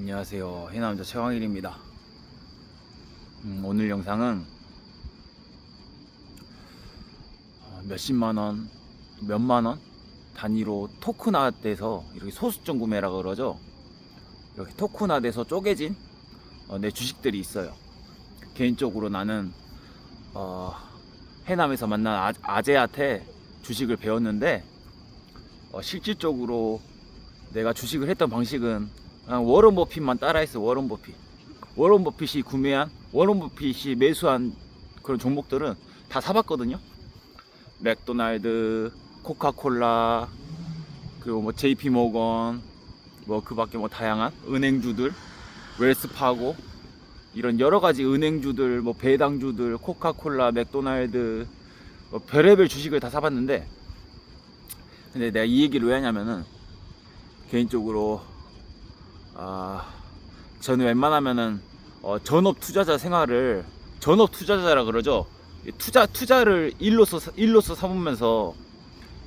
안녕하세요. 해남자 최광일입니다. 음, 오늘 영상은 어, 몇십만원 몇만원 단위로 토큰화돼서 이렇게 소수점 구매라 그러죠? 이렇게 토큰화돼서 쪼개진 어, 내 주식들이 있어요. 개인적으로 나는 어, 해남에서 만난 아, 아재한테 주식을 배웠는데 어, 실질적으로 내가 주식을 했던 방식은 워런 버핏만 따라했어 워런 버핏. 워런 버핏이 구매한 워런 버핏이 매수한 그런 종목들은 다 사봤거든요. 맥도날드 코카콜라 그리고 뭐 JP 모건 뭐 그 밖에 뭐 다양한 은행주들 웰스파고 이런 여러 가지 은행주들 뭐 배당주들 코카콜라 맥도날드 뭐 별의별 주식을 다 사봤는데 근데 내가 이 얘기를 왜 하냐면은 개인적으로 아 저는 웬만하면은 어, 전업 투자자 생활을 전업 투자자라 그러죠? 이 투자 투자를 일로서 사- 일로서 삼으면서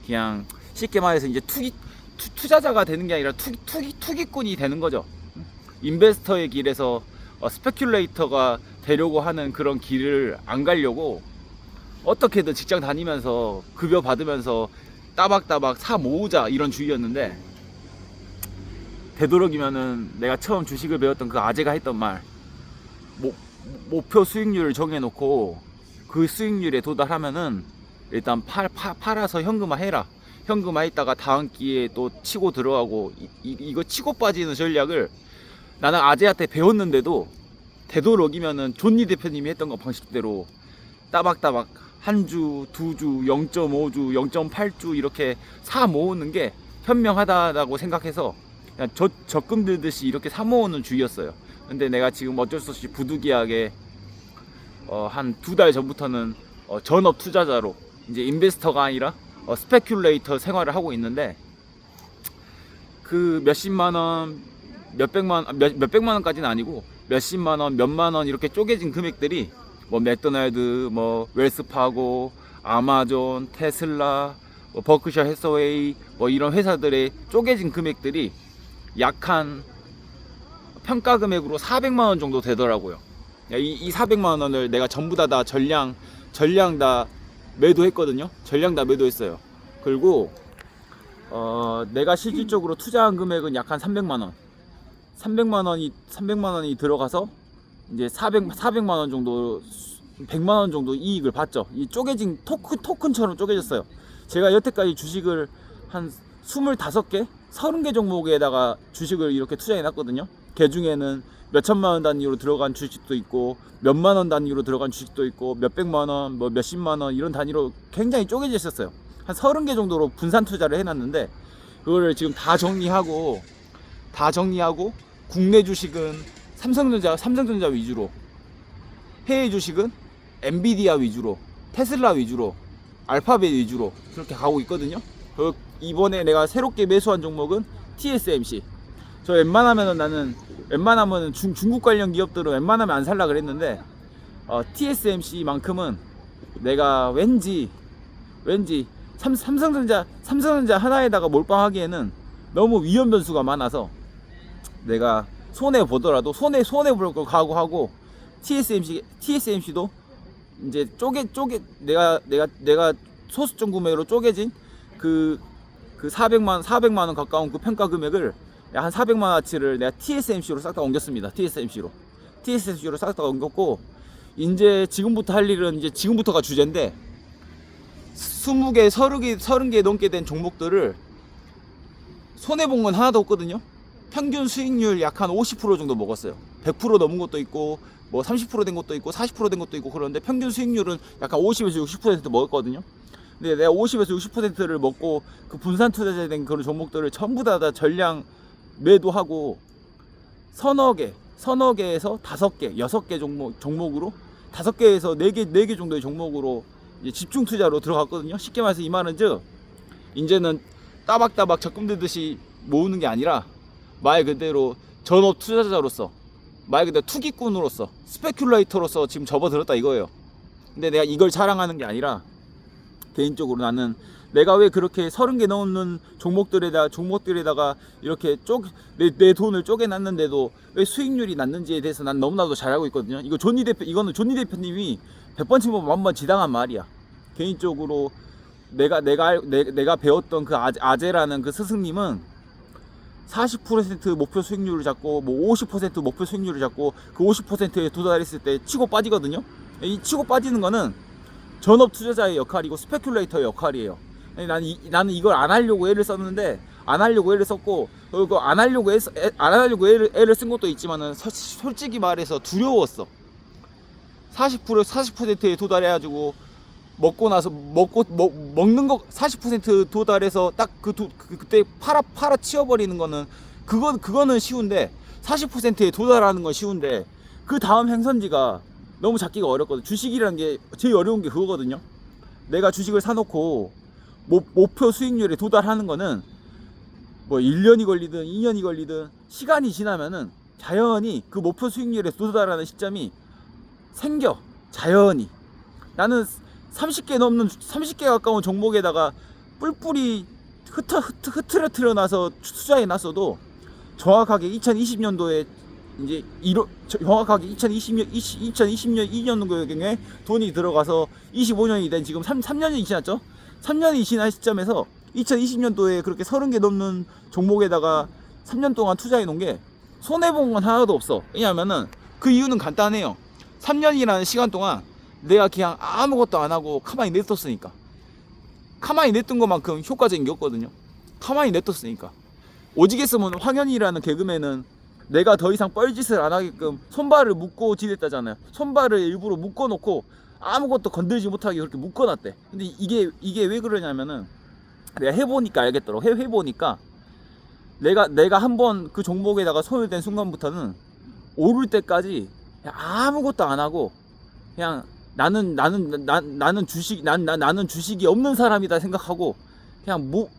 그냥 쉽게 말해서 이제 투기 투, 투자자가 되는 게 아니라 투기 투기 투기꾼이 되는 거죠. 인베스터의 길에서 어, 스페큘레이터가 되려고 하는 그런 길을 안 가려고 어떻게든 직장 다니면서 급여 받으면서 따박따박 사 모으자 이런 주의였는데 되도록이면은 내가 처음 주식을 배웠던 그 아재가 했던 말 목, 목표 수익률을 정해놓고 그 수익률에 도달하면은 일단 팔, 팔, 팔아서 현금화 해라. 현금화 했다가 다음 기회에 또 치고 들어가고 이, 이, 이거 치고 빠지는 전략을 나는 아재한테 배웠는데도 되도록이면은 존니 대표님이 했던 거 방식대로 따박따박 한 주, 두 주, 0.5주, 0.8주 이렇게 사 모으는 게 현명하다라고 생각해서 그냥 저, 적금 들듯이 이렇게 사 모으는 주의였어요. 근데 내가 지금 어쩔 수 없이 부득이하게 어, 한 두 달 전부터는 어, 전업 투자자로 이제 인베스터가 아니라 어, 스페큘레이터 생활을 하고 있는데 그 몇십만 원, 몇백만 아, 몇, 몇백만 원까지는 아니고 몇십만 원, 몇만 원 이렇게 쪼개진 금액들이 뭐 맥도날드, 뭐 웰스파고, 아마존, 테슬라, 뭐 버크셔 해서웨이 뭐 이런 회사들의 쪼개진 금액들이 약한 평가 금액으로 400만 원 정도 되더라고요. 야, 이, 이 400만 원을 내가 전부 다 다 전량 전량 다 매도했거든요. 전량 다 매도했어요. 그리고 어, 내가 실질적으로 투자한 금액은 약 한 300만 원. 300만 원이 300만 원이 들어가서 이제 400 400만 원 정도 100만 원 정도 이익을 봤죠. 이 쪼개진 토큰 토큰처럼 쪼개졌어요. 제가 여태까지 주식을 한 25개, 30개 종목에다가 주식을 이렇게 투자해 놨거든요. 그 중에는 몇 천만 원 단위로 들어간 주식도 있고 몇만 원 단위로 들어간 주식도 있고 몇 백만 원, 뭐 몇십만 원 이런 단위로 굉장히 쪼개져 있었어요. 한 30개 정도로 분산 투자를 해 놨는데 그거를 지금 다 정리하고 다 정리하고 국내 주식은 삼성전자 삼성전자 위주로 해외 주식은 엔비디아 위주로 테슬라 위주로 알파벳 위주로 그렇게 가고 있거든요. 그 이번에 내가 새롭게 매수한 종목은 TSMC. 저 웬만하면은 나는 웬만하면은 중, 중국 관련 기업들은 웬만하면 안 살라 그랬는데 어, TSMC만큼은 내가 왠지 왠지 삼, 삼성전자 삼성전자 하나에다가 몰빵하기에는 너무 위험 변수가 많아서 내가 손해 보더라도 손해 손해 볼거 각오하고 TSMC TSMC도 이제 쪼개 쪼개 내가 내가 내가 소수점 구매로 쪼개진 그 그 400만 400만 원 가까운 그 평가 금액을 한 400만 원어치를 내가 TSMC로 싹 다 옮겼습니다. TSMC로 TSMC로 싹 다 옮겼고 이제 지금부터 할 일은 이제 지금부터가 주제인데 20개, 30개, 30개 넘게 된 종목들을 손해 본 건 하나도 없거든요. 평균 수익률 약 한 50% 정도 먹었어요. 100% 넘은 것도 있고 뭐 30%된 것도 있고 40%된 것도 있고 그런데 평균 수익률은 약간 50에서 60% 먹었거든요. 근데 내가 50에서 60%를 먹고 그 분산 투자된 그런 종목들을 전부 다, 다 전량 매도하고 서너 개, 서너 개에서 다섯 개, 여섯 개 종목 종목으로 다섯 개에서 네 개, 네 개 정도의 종목으로 집중 투자로 들어갔거든요. 쉽게 말해서 이 말은 즉 이제는 따박따박 적금 들듯이 모으는 게 아니라 말 그대로 전업 투자자로서 말 그대로 투기꾼으로서 스페큘레이터로서 지금 접어들었다 이거예요. 근데 내가 이걸 자랑하는 게 아니라 개인적으로 나는 내가 왜 그렇게 서른 개 넘는 종목들에다 종목들에다가 이렇게 쪽내 내 돈을 쪼개놨는데도 왜 수익률이 낮는지에 대해서 난 너무나도 잘 알고 있거든요. 이거 존니 대표 이거는 존니 대표님이 100번 치면 만번 지당한 말이야. 개인적으로 내가 내가 알- 내, 내가 배웠던 그 아제, 아제라는 그 스승님은 40% 목표 수익률을 잡고 뭐 50% 목표 수익률을 잡고 그 50%에 도달했을 때 치고 빠지거든요. 이 치고 빠지는 거는 전업 투자자의 역할이고 스페큘레이터의 역할이에요. 나는, 이, 나는 이걸 안 하려고 애를 썼는데 안 하려고 애를 썼고 그리고 안 하려고 애, 애- 안 하려고 애를, 애를 쓴 것도 있지만은 서- 솔직히 말해서 두려웠어. 40% 40%에 도달해가지고 먹고 나서 먹고 먹, 먹는 거 40% 도달해서 딱 그 그, 그때 팔아 팔아 치워버리는 거는 그건 그거는 쉬운데 40%에 도달하는 건 쉬운데 그 다음 행선지가 너무 잡기가 어렵거든. 주식이라는 게 제일 어려운 게 그거거든요. 내가 주식을 사놓고 목, 목표 수익률에 도달하는 거는 뭐 1년이 걸리든 2년이 걸리든 시간이 지나면은 자연히 그 목표 수익률에 도달하는 시점이 생겨. 자연히. 나는 30개 넘는 30개 가까운 종목에다가 뿔뿔이 흐트, 흐트러트려 나서 투자해 놨어도 정확하게 2020년도에 이제 이로, 저- 정확하게 2020년 20, 2020년 2년경에 돈이 들어가서 25년이 된 지금 3, 3년이 지났죠. 3년이 지난 시점에서 2020년도에 그렇게 30개 넘는 종목에다가 3년 동안 투자해 놓은 게 손해 본 건 하나도 없어. 왜냐하면은 그 이유는 간단해요. 3년이라는 시간 동안 내가 그냥 아무것도 안 하고 가만히 냅뒀으니까. 가만히 냅둔 것만큼 효과적인 게 없거든요. 가만히 냅뒀으니까. 오지겠으면 황현이라는 개그맨은 내가 더 이상 뻘짓을 안 하게끔 손발을 묶고 지냈다잖아요. 손발을 일부러 묶어놓고 아무것도 건들지 못하게 그렇게 묶어놨대. 근데 이게 이게 왜 그러냐면은 내가 해보니까 알겠더라고. 해 해보니까 내가 내가 한번 그 종목에다가 손을 댄 순간부터는 오를 때까지 그냥 아무것도 안 하고 그냥 나는 나는 나, 나는 주식 난, 나, 나는 주식이 없는 사람이다 생각하고 그냥 뭐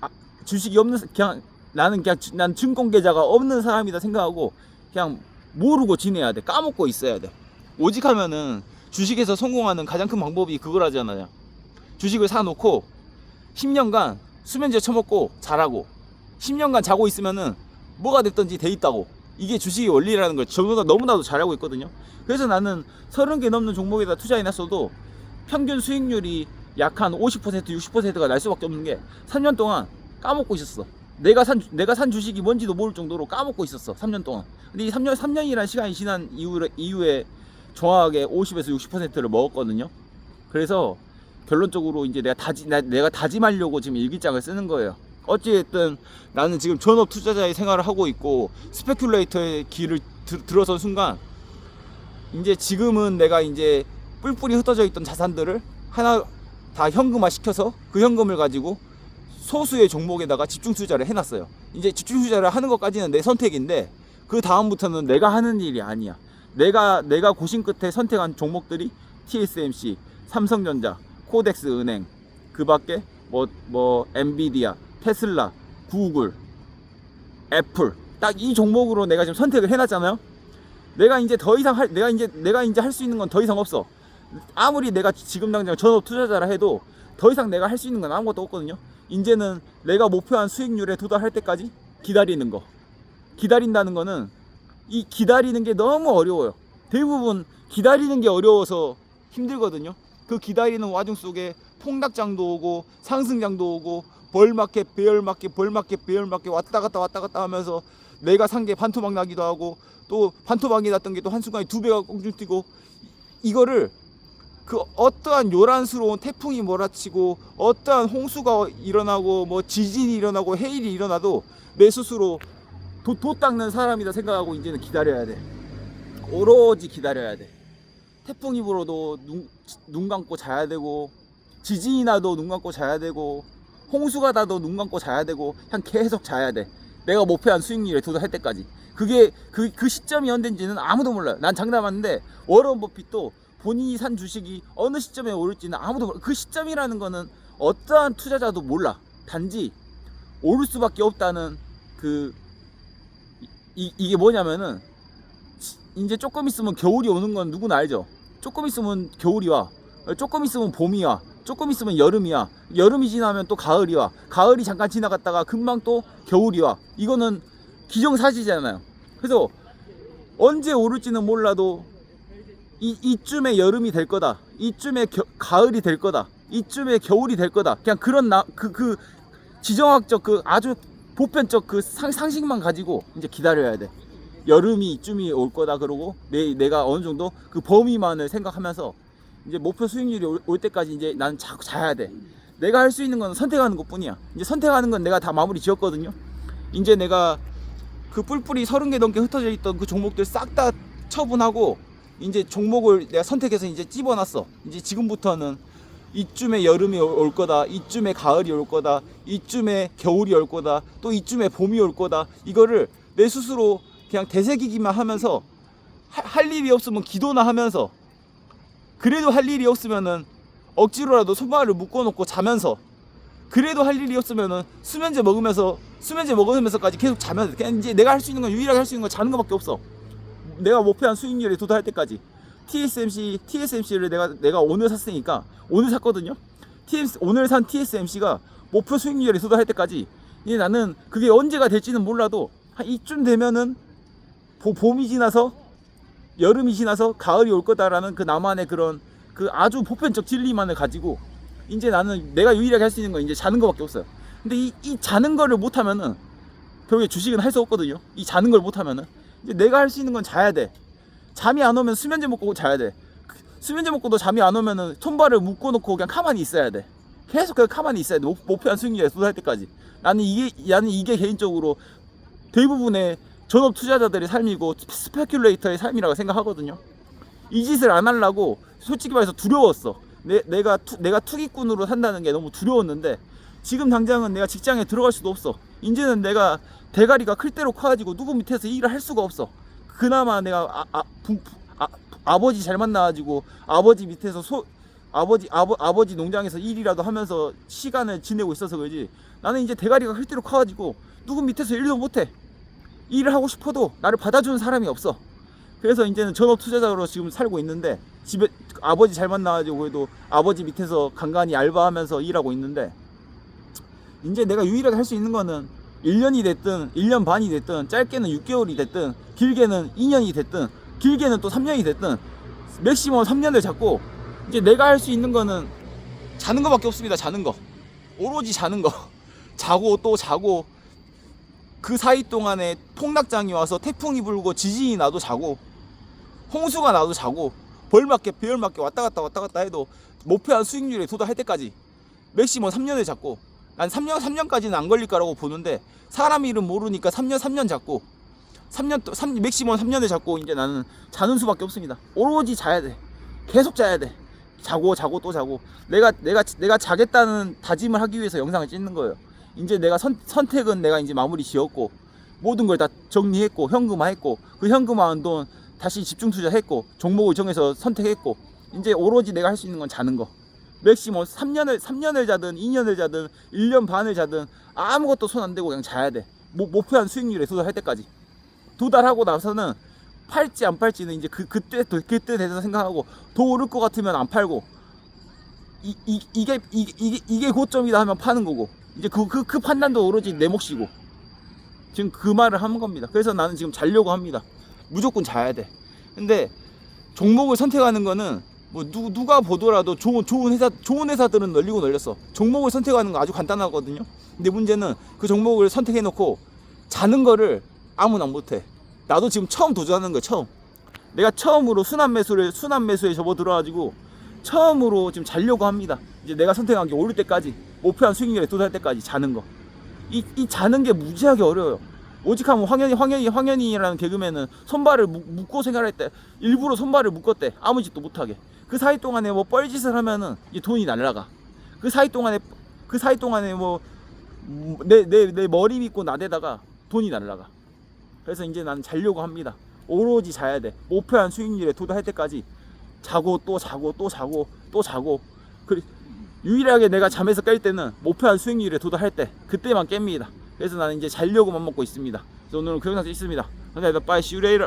아, 주식이 없는 사- 그냥 나는 그냥 주- 난 증권 계좌가 없는 사람이다 생각하고 그냥 모르고 지내야 돼. 까먹고 있어야 돼. 오직 하면은 주식에서 성공하는 가장 큰 방법이 그거라잖아요. 주식을 사놓고 10년간 수면제 처먹고 자라고 10년간 자고 있으면은 뭐가 됐든지 돼 있다고. 이게 주식의 원리라는 걸 저보다 너무나도 잘 알고 있거든요. 그래서 나는 30개 넘는 종목에다 투자해놨어도 평균 수익률이 약 한 50% 60%가 날 수밖에 없는 게 3년 동안 까먹고 있었어 내가 산 내가 산 주식이 뭔지도 모를 정도로 까먹고 있었어 3년 동안 근데 이 3년 3년이라는 시간이 지난 이후에 이후에 정확하게 50에서 60%를 먹었거든요 그래서 결론적으로 이제 내가 다지 나- 내가 다짐하려고 지금 일기장을 쓰는 거예요. 어찌됐든 나는 지금 전업 투자자의 생활을 하고 있고 스페큘레이터의 길을 들, 들어선 순간 이제 지금은 내가 이제 뿔뿔이 흩어져 있던 자산들을 하나 다 현금화 시켜서 그 현금을 가지고 소수의 종목에다가 집중 투자를 해놨어요. 이제 집중 투자를 하는 것까지는 내 선택인데 그 다음부터는 내가 하는 일이 아니야. 내가 내가 고심 끝에 선택한 종목들이 TSMC, 삼성전자, 코덱스 은행, 그 밖에 뭐, 뭐, 엔비디아, 테슬라, 구글, 애플. 딱 이 종목으로 내가 지금 선택을 해놨잖아요. 내가 이제 더 이상 할, 내가 이제, 내가 이제 할 수 있는 건 더 이상 없어. 아무리 내가 지금 당장 전업 투자자라 해도 더 이상 내가 할 수 있는 건 아무것도 없거든요. 이제는 내가 목표한 수익률에 도달할 때까지 기다리는 거. 기다린다는 거는 이 기다리는 게 너무 어려워요. 대부분 기다리는 게 어려워서 힘들거든요. 그 기다리는 와중 속에 폭락장도 오고 상승장도 오고 벌마켓 배열마켓 벌마켓 배열마켓 왔다 갔다 왔다 갔다 하면서 내가 산 게 반토막 나기도 하고 또 반토막이 났던 게 또 한순간에 두 배가 꽁충 뛰고 이거를 그 어떠한 요란스러운 태풍이 몰아치고 어떠한 홍수가 일어나고 뭐 지진이 일어나고 해일이 일어나도 내 스스로 도, 도 닦는 사람이다 생각하고 이제는 기다려야 돼. 오로지 기다려야 돼. 태풍이 불어도 눈, 눈 감고 자야 되고 지진이 나도 눈 감고 자야 되고 홍수가 나도 눈 감고 자야 되고 그냥 계속 자야 돼. 내가 목표한 수익률에 도달할 때까지. 그게 그, 그 시점이 언젠지는 아무도 몰라요. 난 장담하는데 워런 버핏도 본인이 산 주식이 어느 시점에 오를지는 아무도 몰라. 그 시점이라는 거는 어떠한 투자자도 몰라. 단지 오를 수밖에 없다는 그 이, 이게 뭐냐면은 이제 조금 있으면 겨울이 오는 건 누구나 알죠. 조금 있으면 겨울이 와. 조금 있으면 봄이 와. 조금 있으면 여름이야. 여름이 지나면 또 가을이 와. 가을이 잠깐 지나갔다가 금방 또 겨울이 와. 이거는 기정사실이잖아요. 그래서 언제 오를지는 몰라도 이, 이쯤에 여름이 될 거다. 이쯤에 겨- 가을이 될 거다. 이쯤에 겨울이 될 거다. 그냥 그런 나, 그, 그 지정학적 그 아주 보편적 그 상, 상식만 가지고 이제 기다려야 돼. 여름이 이쯤이 올 거다 그러고 내, 내가 어느 정도 그 범위만을 생각하면서 이제 목표 수익률이 올, 올 때까지 이제 나는 자, 자야 돼. 내가 할 수 있는 건 선택하는 것 뿐이야. 이제 선택하는 건 내가 다 마무리 지었거든요. 이제 내가 그 뿔뿔이 서른 개 넘게 흩어져 있던 그 종목들 싹 다 처분하고 이제 종목을 내가 선택해서 이제 집어놨어. 이제 지금부터는 이쯤에 여름이 올- 올 거다. 이쯤에 가을이 올 거다. 이쯤에 겨울이 올 거다. 또 이쯤에 봄이 올 거다. 이거를 내 스스로 그냥 되새기기만 하면서 하- 할 일이 없으면 기도나 하면서 그래도 할 일이 없으면은 억지로라도 손발을 묶어놓고 자면서 그래도 할 일이 없으면은 수면제 먹으면서 수면제 먹으면서까지 계속 자면서 그냥 이제 내가 할 수 있는 건 유일하게 할 수 있는 건 자는 것밖에 없어. 내가 목표한 수익률에 도달할 때까지 TSMC TSMC를 내가 내가 오늘 샀으니까 오늘 샀거든요. TS 오늘 산 TSMC가 목표 수익률에 도달할 때까지 이제 나는 그게 언제가 될지는 몰라도 한 이쯤 되면은 보- 봄이 지나서 여름이 지나서 가을이 올 거다라는 그 나만의 그런 그 아주 보편적 진리만을 가지고 이제 나는 내가 유일하게 할 수 있는 건 이제 자는 거밖에 없어요. 근데 이, 이 자는 거를 못 하면은 결국에 주식은 할 수 없거든요. 이 자는 걸 못 하면은 이제 내가 할 수 있는 건 자야 돼. 잠이 안 오면 수면제 먹고 자야 돼. 수면제 먹고도 잠이 안 오면은 손발을 묶어 놓고 그냥 가만히 있어야 돼. 계속 그냥 가만히 있어야 돼. 목- 목표한 수익률에 도달할 때까지. 나는 이게 나는 이게 개인적으로 대부분의 전업 투자자들의 삶이고 스페큘레이터의 삶이라고 생각하거든요. 이 짓을 안 하려고 솔직히 말해서 두려웠어. 내, 내가 투, 내가 투기꾼으로 산다는 게 너무 두려웠는데 지금 당장은 내가 직장에 들어갈 수도 없어. 이제는 내가 대가리가 클 대로 커가지고 누구 밑에서 일을 할 수가 없어. 그나마 내가 아, 아, 부, 부- 아, 아버지 잘 만나가지고 아버지 밑에서 소 아버지 아버, 아버지 농장에서 일이라도 하면서 시간을 지내고 있어서 그러지. 나는 이제 대가리가 클 대로 커가지고 누구 밑에서 일도 못해. 일을 하고 싶어도 나를 받아주는 사람이 없어. 그래서 이제는 전업 투자자로 지금 살고 있는데 집에 아버지 잘 만나가지고 그래도 아버지 밑에서 간간히 알바하면서 일하고 있는데 이제 내가 유일하게 할 수 있는 거는 1년이 됐든 1년 반이 됐든 짧게는 6개월이 됐든 길게는 2년이 됐든 길게는 또 3년이 됐든 맥시멈 3년을 잡고 이제 내가 할 수 있는 거는 자는 거밖에 없습니다. 자는 거. 오로지 자는 거. 자고 또 자고 그 사이 동안에 폭락장이 와서 태풍이 불고 지진이 나도 자고 홍수가 나도 자고 벌맞게 배열맞게 왔다 갔다 왔다 갔다 해도 목표한 수익률에 도달할 때까지 맥시멈 3년을 잡고 난 3년 3년까지는 안 걸릴 거라고 보는데 사람 이름 모르니까 3년 3년 잡고 3년 또 3, 맥시멈 3년을 잡고 이제 나는 자는 수밖에 없습니다. 오로지 자야 돼. 계속 자야 돼. 자고 자고 또 자고 내가 내가 내가 자겠다는 다짐을 하기 위해서 영상을 찍는 거예요. 이제 내가 선, 선택은 내가 이제 마무리 지었고 모든 걸 다 정리했고 현금화했고 그 현금화한 돈 다시 집중 투자했고 종목을 정해서 선택했고 이제 오로지 내가 할 수 있는 건 자는 거. 맥시멈 3년을 3년을 자든 2년을 자든 1년 반을 자든 아무것도 손 안 대고 그냥 자야 돼. 모, 목표한 수익률에 도달할 때까지. 도달하고 나서는 팔지 안 팔지는 이제 그 그때 또 그때 돼서 생각하고 더 오를 것 같으면 안 팔고 이, 이, 이게 이게 이게, 이게 고점이다 하면 파는 거고 이제 그, 그, 그 판단도 오로지 내 몫이고 지금 그 말을 하는 겁니다. 그래서 나는 지금 자려고 합니다. 무조건 자야 돼. 근데 종목을 선택하는 거는 뭐 누, 누가 보더라도 좋은 좋은 회사 좋은 회사들은 널리고 널렸어. 종목을 선택하는 거 아주 간단하거든요. 근데 문제는 그 종목을 선택해 놓고 자는 거를 아무나 못 해. 나도 지금 처음 도전하는 거야 처음. 내가 처음으로 순환 매수를 순환 매수에 접어 들어 가지고 처음으로 지금 자려고 합니다. 이제 내가 선택한 게 오를 때까지 목표한 수익률에 도달할 때까지 자는 거. 이, 이 자는 게 무지하게 어려워요. 오직 하면 황현이 황현이 황현이라는 개그맨은 손발을 묶- 묶고 생활할 때 일부러 손발을 묶었대 아무 짓도 못하게 그 사이 동안에 뭐 뻘짓을 하면은 이 돈이 날라가 그 사이 동안에 그 사이 동안에 뭐 내 내 내 머리 믿고 나대다가 돈이 날라가 그래서 이제 나는 자려고 합니다 오로지 자야 돼 목표한 수익률에 도달할 때까지 자고 또 자고 또 자고 또 자고 그 유일하게 내가 잠에서 깰 때는 목표한 수익률에 도달할 때 그때만 깹니다. 그래서 나는 이제 자려고만 먹고 있습니다. 그래서 오늘은 그 영상 찍습니다. 감사합니다. 빠이 시우레이러